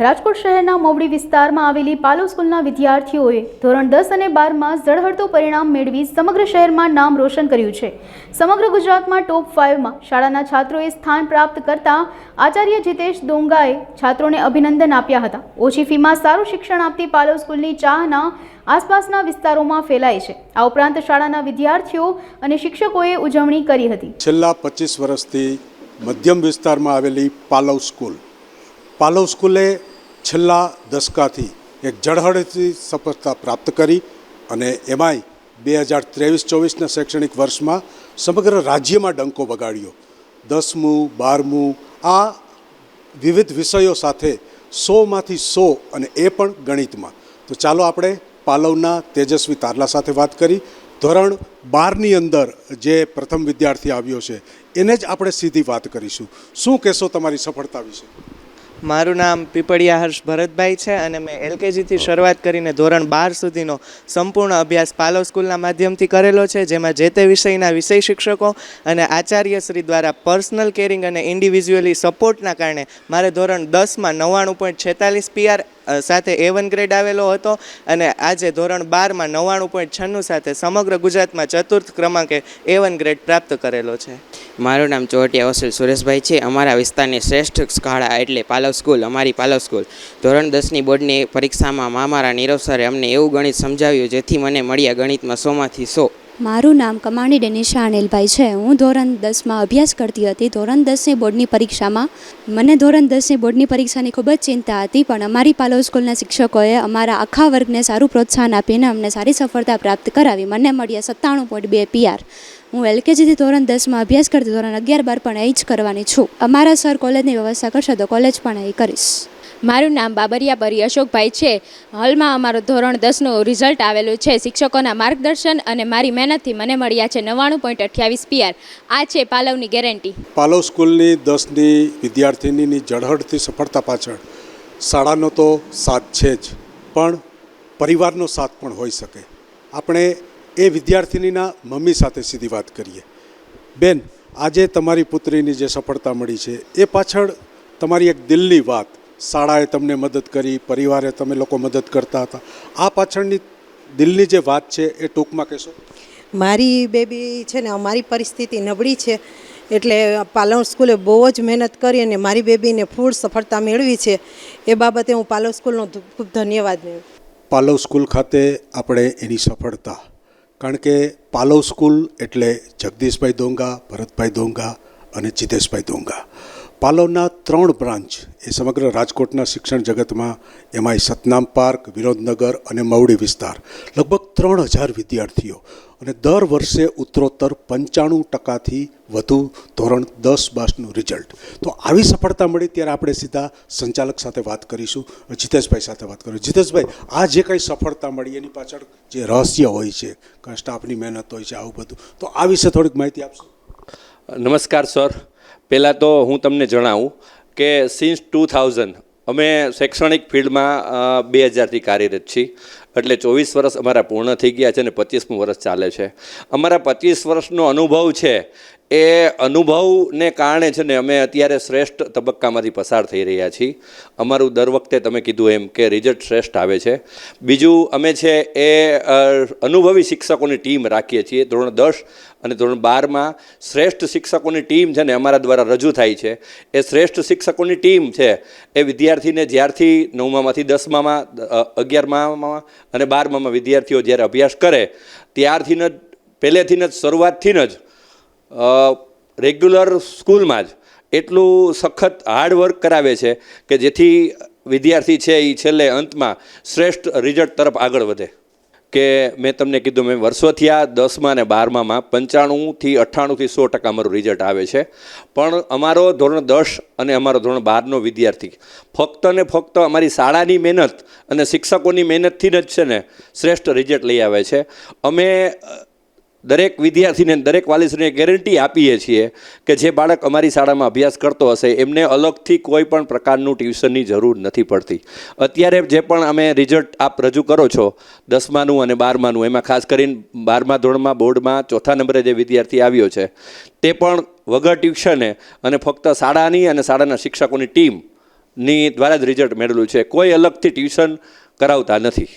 રાજકોટ શહેરના મોવડી વિસ્તારમાં આવેલી પાલો સ્કૂલના વિદ્યાર્થીઓએ ધોરણ દસ અને બારમાં ઝળહળતું પરિણામ મેળવી સમગ્ર શહેરમાં નામ રોશન કર્યું છે. સમગ્ર ગુજરાતમાં ટોપ ફાઇવમાં શાળાના છાત્રોએ સ્થાન પ્રાપ્ત કરતા આચાર્ય જીતેશ દોંગાએ છાત્રોને અભિનંદન આપ્યા હતા. ઓછી ફીમાં સારું શિક્ષણ આપતી પાલો સ્કૂલની ચાહના આસપાસના વિસ્તારોમાં ફેલાય છે. આ ઉપરાંત શાળાના વિદ્યાર્થીઓ અને શિક્ષકોએ ઉજવણી કરી હતી. છેલ્લા પચીસ વર્ષથી મધ્યમ વિસ્તારમાં આવેલી પાલવ સ્કૂલ. પાલવ સ્કૂલે છેલ્લા દસકાથી એક ઝળહળતી સફળતા પ્રાપ્ત કરી અને એમાંય બે હજાર ત્રેવીસ, ચોવીસના શૈક્ષણિક વર્ષમાં સમગ્ર રાજ્યમાં ડંકો વગાડ્યો. દસમું, બારમું, આ વિવિધ વિષયો સાથે સોમાંથી સો અને એ પણ ગણિતમાં. તો ચાલો આપણે પાલવના તેજસ્વી તારલા સાથે વાત કરી. ધોરણ બારની અંદર જે પ્રથમ વિદ્યાર્થી આવ્યો છે, એને જ આપણે સીધી વાત કરીશું. શું કહેશો તમારી સફળતા વિશે? મારું નામ પીપળિયા હર્ષ ભરતભાઈ છે અને મેં એલકેજીથી શરૂઆત કરીને ધોરણ બાર સુધીનો સંપૂર્ણ અભ્યાસ પાલો સ્કૂલના માધ્યમથી કરેલો છે, જેમાં જે તે વિષયના વિષય શિક્ષકો અને આચાર્યશ્રી દ્વારા પર્સનલ કેરિંગ અને ઇન્ડિવિજ્યુઅલી સપોર્ટના કારણે મારે ધોરણ દસમાં નવ્વાણું પોઈન્ટ છેતાલીસ પીઆર સાથે એ વન ગ્રેડ આવેલો હતો અને આજે ધોરણ બારમાં નવ્વાણું પોઈન્ટ છન્નું સાથે સમગ્ર ગુજરાતમાં ચતુર્થ ક્રમાંકે એ વન ગ્રેડ પ્રાપ્ત કરેલો છે. મારું નામ ચોટિયા વસુલ સુરેશભાઈ છે. અમારા વિસ્તારની શ્રેષ્ઠ શાળા એટલે પાલવ સ્કૂલ, અમારી પાલવ સ્કૂલ. ધોરણ દસની બોર્ડની પરીક્ષામાં મામારા નીરવ સરે અમને એવું ગણિત સમજાવ્યું, જેથી મને મળ્યા ગણિતમાં સોમાંથી સો. મારું નામ કમાણી ડેનિશા અનિલભાઈ છે. હું ધોરણ દસમાં અભ્યાસ કરતી હતી. ધોરણ દસની બોર્ડની પરીક્ષામાં મને ધોરણ દસની બોર્ડની પરીક્ષાની ખૂબ જ ચિંતા હતી, પણ અમારી પાલો સ્કૂલના શિક્ષકોએ અમારા આખા વર્ગને સારું પ્રોત્સાહન આપીને અમને સારી સફળતા પ્રાપ્ત કરાવી. મને મળ્યા સત્તાણું પોઈન્ટ બે પીઆર હું એલકેજીથી ધોરણ દસમાં અભ્યાસ કરતી, ધોરણ અગિયાર બાર પણ એ જ કરવાની છું. અમારા સર કોલેજની વ્યવસ્થા કરશે તો કોલેજ પણ એ કરીશ. મારું નામ બાબરિયા પરી અશોકભાઈ છે. હાલમાં અમારું ધોરણ દસનું રિઝલ્ટ આવેલું છે. શિક્ષકોના માર્ગદર્શન અને મારી મહેનતથી મને મળ્યા છે નવ્વાણું પોઈન્ટ અઠ્યાવીસ પીઆર આ છે પાલવની ગેરંટી પાલવ સ્કૂલની દસની વિદ્યાર્થીનીની ઝળહળતી સફળતા પાછળ. શાળાનો તો સાથ છે જ, પણ પરિવારનો સાથ પણ હોઈ શકે. આપણે એ વિદ્યાર્થિનીના મમ્મી સાથે સીધી વાત કરીએ. બેન, આજે તમારી પુત્રીની જે સફળતા મળી છે, એ પાછળ તમારી એક દિલની વાત શાળાએ તમને મદદ કરી પરિવારે તમે લોકો મદદ કરતા હતા. આ પાછળની દિલની જે વાત છે એ ટૂંકમાં કહેશો? મારી બેબી છે ને અમારી પરિસ્થિતિ નબળી છે એટલે પાલવ સ્કૂલે બહુ જ મહેનત કરી અને મારી બેબીને ફૂડ સફળતા મેળવી છે. એ બાબતે હું પાલવ સ્કૂલનો ખૂબ ધન્યવાદ મેળવું. પાલવ સ્કૂલ ખાતે આપણે એની સફળતા. કારણ કે પાલવ સ્કૂલ એટલે જગદીશભાઈ દોંગા ભરતભાઈ દોંગા અને જીતેશભાઈ દોંગા. પાલવના ત્રણ બ્રાન્ચ એ સમગ્ર રાજકોટના શિક્ષણ જગતમાં, એમાંય સતનામ પાર્ક, વિનોદનગર અને મવડી વિસ્તાર. લગભગ ત્રણ હજાર વિદ્યાર્થીઓ અને દર વર્ષે ઉત્તરોત્તર પંચાણું ટકાથી વધુ ધોરણ દસ બાસનું રિઝલ્ટ તો આવી સફળતા મળી ત્યારે આપણે સીધા સંચાલક સાથે વાત કરીશું જીતેશભાઈ સાથે વાત કરીશું. જીતેશભાઈ, આ જે કંઈ સફળતા મળી એની પાછળ જે રહસ્ય હોય છે સ્ટાફની મહેનત હોય છે, આવું બધું, તો આ વિશે થોડીક માહિતી આપશો? નમસ્કાર સર પહેલાં તો હું તમને જણાવું કે સિન્સ ટુ થાઉઝન્ડ અમે શૈક્ષણિક ફિલ્ડમાં બે હજારથી કાર્યરત છીએ. એટલે ચોવીસ વર્ષ અમારા પૂર્ણ થઈ ગયા છે અને પચીસમું વર્ષ ચાલે છે. અમારા પચીસ વર્ષનો અનુભવ છે એ અનુભવને કારણે છે ને અમે અત્યારે શ્રેષ્ઠ તબક્કામાંથી પસાર થઈ રહ્યા છીએ. અમારું દર વખતે તમે કીધું એમ કે રિઝલ્ટ શ્રેષ્ઠ આવે છે. બીજું અમે છે એ અનુભવી શિક્ષકોની ટીમ રાખીએ છીએ. ધોરણ દસ અને ધોરણ બારમાં શ્રેષ્ઠ શિક્ષકોની ટીમ છે ને અમારા દ્વારા રજૂ થાય છે. એ શ્રેષ્ઠ શિક્ષકોની ટીમ છે એ વિદ્યાર્થીને જ્યારથી નવમામાંથી દસમામાં અગિયારમામાં અને બારમામાં વિદ્યાર્થીઓ જ્યારે અભ્યાસ કરે, ત્યારથી જ પહેલેથી જ, શરૂઆતથી જ રેગ્યુલર સ્કૂલમાં જ એટલું સખત હાર્ડ વર્ક કરાવે છે કે જેથી વિદ્યાર્થી છે એ છેલ્લે અંતમાં શ્રેષ્ઠ રિઝલ્ટ તરફ આગળ વધે. કે મેં તમને કીધું મેં વર્ષોથી આ દસમાં અને બારમામાં પંચાણુંથી અઠ્ઠાણુંથી સો ટકા અમારું રિઝલ્ટ આવે છે. પણ અમારો ધોરણ દસ અને અમારો ધોરણ બારનો વિદ્યાર્થી ફક્ત ને ફક્ત અમારી શાળાની મહેનત અને શિક્ષકોની મહેનતથી જ છે ને શ્રેષ્ઠ રિઝલ્ટ લઈ આવે છે. અમે દરેક વિદ્યાર્થીને દરેક વાલીશ્રીને ગેરંટી આપીએ છીએ કે જે બાળક અમારી શાળામાં અભ્યાસ કરતો હશે, એમને અલગથી કોઈ પણ પ્રકારનું ટ્યુશનની જરૂર નથી પડતી. અત્યારે જે પણ અમે રિઝલ્ટ આપ રજૂ કરો છો, દસમાનું અને બારમાનું, એમાં ખાસ કરીને બારમા ધોરણમાં, બોર્ડમાં, ચોથા નંબરે જે વિદ્યાર્થી આવ્યો છે, તે પણ વગર ટ્યુશને અને ફક્ત શાળાની અને શાળાના શિક્ષકોની ટીમની દ્વારા જ રિઝલ્ટ મેળવેલું છે. કોઈ અલગથી ટ્યુશન કરાવતા નથી.